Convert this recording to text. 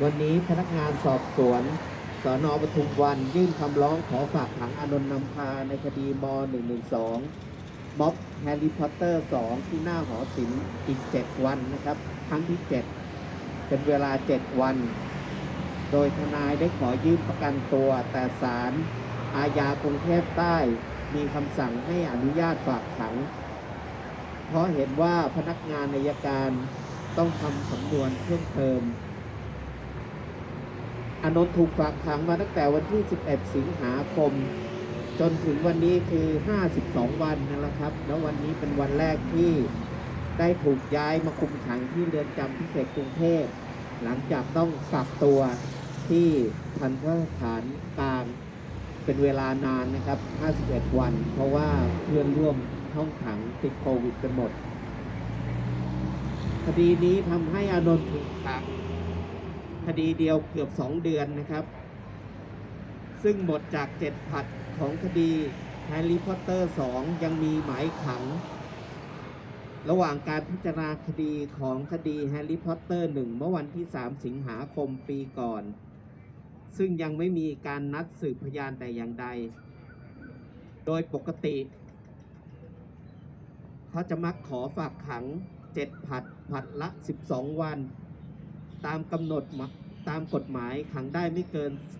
วันนี้พนักงานสอบสวนสนปทุมวันยื่นคำร้องขอฝากขังอานนท์นำพาในคดีม .112 ม็อบแฮร์รี่พอตเตอร์ 2 ที่หน้าหอศิลป์อีก 7 วันนะครับ ครั้งที่ 7 เป็นเวลา 7 วัน โดยทนายได้ขอยื่นประกันตัว แต่ศาลอาญากรุงเทพใต้มีคำสั่งให้อนุญาตฝากขัง เพราะเห็นว่าพนักงานอายการต้องทำสำนวนเพิ่มเติม อานนท์ถูกฝากขังมาตั้งแต่วันที่ 11 สิงหาคม จนถึงวันนี้คือ 52 วันนั่นแหละครับ แล้ววันนี้เป็นวันแรกที่ได้ถูกย้ายมาคุมขังที่เรือนจำพิเศษกรุงเทพ หลังจากต้องกักตัวที่ทันทสถานกลางเป็นเวลานานนะครับ 51 วัน เพราะว่าเพื่อนร่วมห้องขังติดโควิดกันหมด คดีนี้ทำให้อานนท์ถูกขัง คดีเดียวเกือบ 2 เดือนนะครับ ซึ่งหมดจากเจ็ดผัดของคดีแฮร์รี่พอตเตอร์ 2 ยังมีหมายขัง ระหว่างการพิจารณาคดีของคดีแฮร์รี่พอตเตอร์ 1 เมื่อวันที่ 3 สิงหาคมปีก่อน ซึ่งยังไม่มีการนัดสืบพยานแต่อย่างใด โดยปกติเขาจะมักขอฝากขัง 7 ผัดผัดละ 12 วัน ตามกำหนดมาตามกฎหมายขังได้ไม่เกิน